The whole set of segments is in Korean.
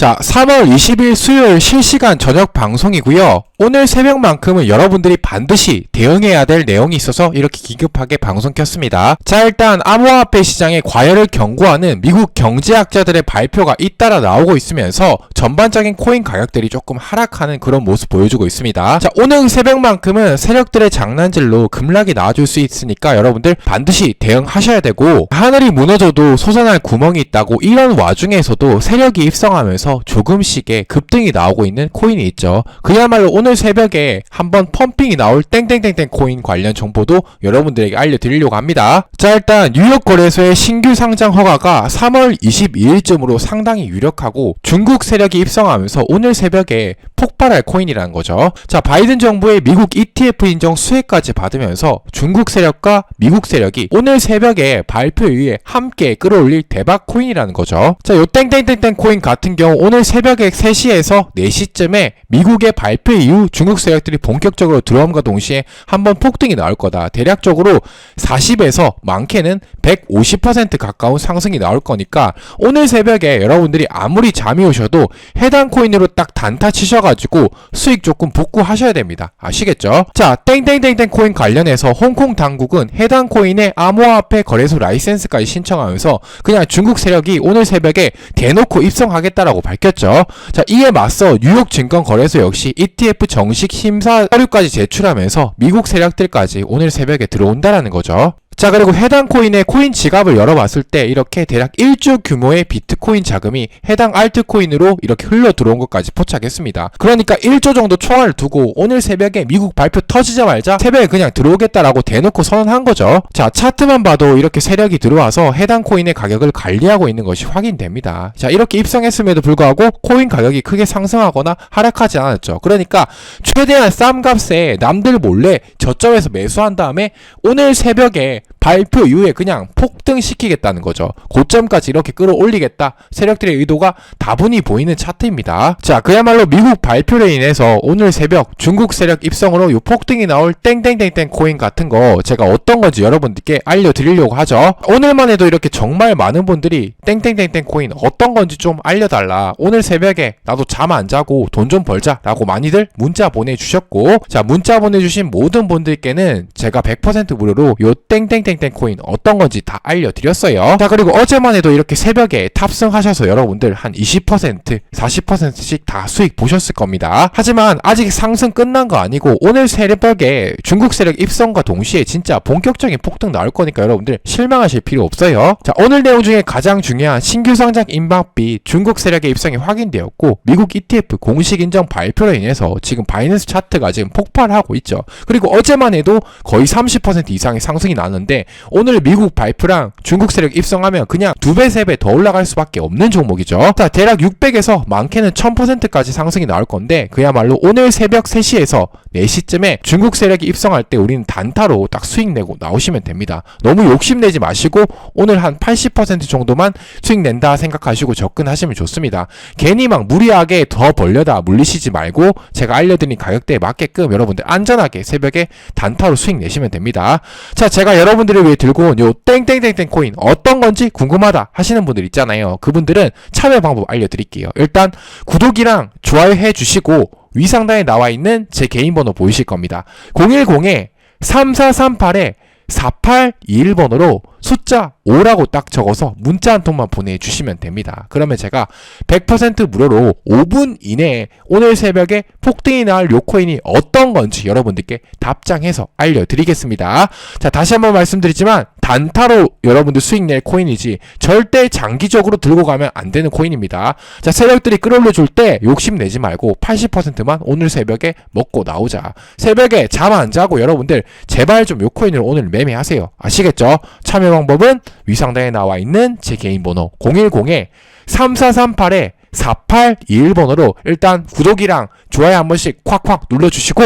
자, 3월 20일 수요일 실시간 저녁 방송이고요. 오늘 새벽만큼은 여러분들이 반드시 대응해야 될 내용이 있어서 이렇게 긴급하게 방송 켰습니다. 자, 일단 암호화폐 시장의 과열을 경고하는 미국 경제학자들의 발표가 잇따라 나오고 있으면서 전반적인 코인 가격들이 조금 하락하는 그런 모습 보여주고 있습니다. 자, 오늘 새벽만큼은 세력들의 장난질로 급락이 나와줄 수 있으니까 여러분들 반드시 대응하셔야 되고 하늘이 무너져도 솟아날 구멍이 있다고 이런 와중에서도 세력이 입성하면서 조금씩의 급등이 나오고 있는 코인이 있죠. 그야말로 오늘 새벽에 한번 펌핑이 나올 땡땡땡땡 코인 관련 정보도 여러분들에게 알려드리려고 합니다. 자 일단 뉴욕 거래소의 신규 상장 허가가 3월 22일쯤으로 상당히 유력하고 중국 세력이 입성하면서 오늘 새벽에 폭발할 코인이라는 거죠. 자 바이든 정부의 미국 ETF 인정 수혜까지 받으면서 중국 세력과 미국 세력이 오늘 새벽에 발표 이후에 함께 끌어올릴 대박 코인이라는 거죠. 자 요 땡땡땡땡 코인 같은 경우 오늘 새벽에 3시에서 4시쯤에 미국의 발표 이후 중국 세력들이 본격적으로 들어옴과 동시에 한번 폭등이 나올 거다. 대략적으로 40에서 많게는 150% 가까운 상승이 나올 거니까 오늘 새벽에 여러분들이 아무리 잠이 오셔도 해당 코인으로 딱 단타 치셔가지고 수익 조금 복구하셔야 됩니다. 아시겠죠? 자, 땡땡땡땡 코인 관련해서 홍콩 당국은 해당 코인의 암호화폐 거래소 라이센스까지 신청하면서 그냥 중국 세력이 오늘 새벽에 대놓고 입성하겠다라고 밝혔죠. 자, 이에 맞서 뉴욕 증권거래소 역시 ETF 정식 심사 서류까지 제출하면서 미국 세력들까지 오늘 새벽에 들어온다라는 거죠. 자 그리고 해당 코인의 코인 지갑을 열어봤을 때 이렇게 대략 1조 규모의 비트코인 자금이 해당 알트코인으로 이렇게 흘러 들어온 것까지 포착했습니다. 그러니까 1조 정도 총알을 두고 오늘 새벽에 미국 발표 터지자마자 새벽에 그냥 들어오겠다라고 대놓고 선언한 거죠. 자 차트만 봐도 이렇게 세력이 들어와서 해당 코인의 가격을 관리하고 있는 것이 확인됩니다. 자 이렇게 입성했음에도 불구하고 코인 가격이 크게 상승하거나 하락하지 않았죠. 그러니까 최대한 싼 값에 남들 몰래 저점에서 매수한 다음에 오늘 새벽에 발표 이후에 그냥 폭등시키겠다는 거죠. 고점까지 이렇게 끌어올리겠다. 세력들의 의도가 다분히 보이는 차트입니다. 자, 그야말로 미국 발표로 인해서 오늘 새벽 중국 세력 입성으로 요 폭등이 나올 땡땡땡땡 코인 같은 거 제가 어떤 건지 여러분들께 알려드리려고 하죠. 오늘만 해도 이렇게 정말 많은 분들이 땡땡땡땡 코인 어떤 건지 좀 알려달라. 오늘 새벽에 나도 잠 안 자고 돈 좀 벌자 라고 많이들 문자 보내주셨고 자 문자 보내주신 모든 분들께는 제가 100% 무료로 요 땡땡 땡땡 코인 어떤 건지 다 알려드렸어요. 자 그리고 어제만 해도 이렇게 새벽에 탑승하셔서 여러분들 한 20% 40%씩 다 수익 보셨을 겁니다. 하지만 아직 상승 끝난 거 아니고 오늘 새벽에 중국 세력 입성과 동시에 진짜 본격적인 폭등 나올 거니까 여러분들 실망하실 필요 없어요. 자 오늘 내용 중에 가장 중요한 신규 상장 임박비 중국 세력의 입성이 확인되었고 미국 ETF 공식 인정 발표로 인해서 지금 바이낸스 차트가 지금 폭발하고 있죠. 그리고 어제만 해도 거의 30% 이상의 상승이 나는데 오늘 미국 발표랑 중국 세력 입성하면 그냥 두 배, 세 배 더 올라갈 수밖에 없는 종목이죠. 자, 대략 600에서 많게는 1000%까지 상승이 나올 건데 그야말로 오늘 새벽 3시에서 4시쯤에 중국 세력이 입성할 때 우리는 단타로 딱 수익 내고 나오시면 됩니다. 너무 욕심내지 마시고 오늘 한 80% 정도만 수익 낸다 생각하시고 접근하시면 좋습니다. 괜히 막 무리하게 더 벌려다 물리시지 말고 제가 알려드린 가격대에 맞게끔 여러분들 안전하게 새벽에 단타로 수익 내시면 됩니다. 자, 제가 여러분들을 위해 들고 온 요 땡땡땡땡 코인 어떤 건지 궁금하다 하시는 분들 있잖아요. 그분들은 참여 방법 알려드릴게요. 일단 구독이랑 좋아요 해주시고 위상단에 나와 있는 제 개인 번호 보이실 겁니다. 010에 3438에 4821번으로 숫자 5라고 딱 적어서 문자 한 통만 보내주시면 됩니다. 그러면 제가 100% 무료로 5분 이내에 오늘 새벽에 폭등이 나올 요 코인이 어떤 건지 여러분들께 답장해서 알려드리겠습니다. 자, 다시 한번 말씀드리지만 단타로 여러분들 수익 낼 코인이지 절대 장기적으로 들고 가면 안 되는 코인입니다. 자, 세력들이 끌어올려 줄 때 욕심 내지 말고 80%만 오늘 새벽에 먹고 나오자. 새벽에 잠 안 자고 여러분들 제발 좀 요 코인을 오늘 매매하세요. 아시겠죠? 참여 방법은 위상단에 나와 있는 제 개인 번호 010에 3438에 4821번으로 일단 구독이랑 좋아요 한 번씩 콱콱 눌러주시고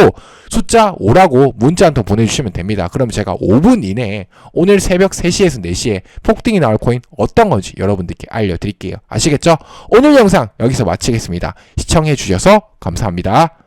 숫자 5라고 문자 한 통 보내주시면 됩니다. 그럼 제가 5분 이내에 오늘 새벽 3시에서 4시에 폭등이 나올 코인 어떤 건지 여러분들께 알려드릴게요. 아시겠죠? 오늘 영상 여기서 마치겠습니다. 시청해주셔서 감사합니다.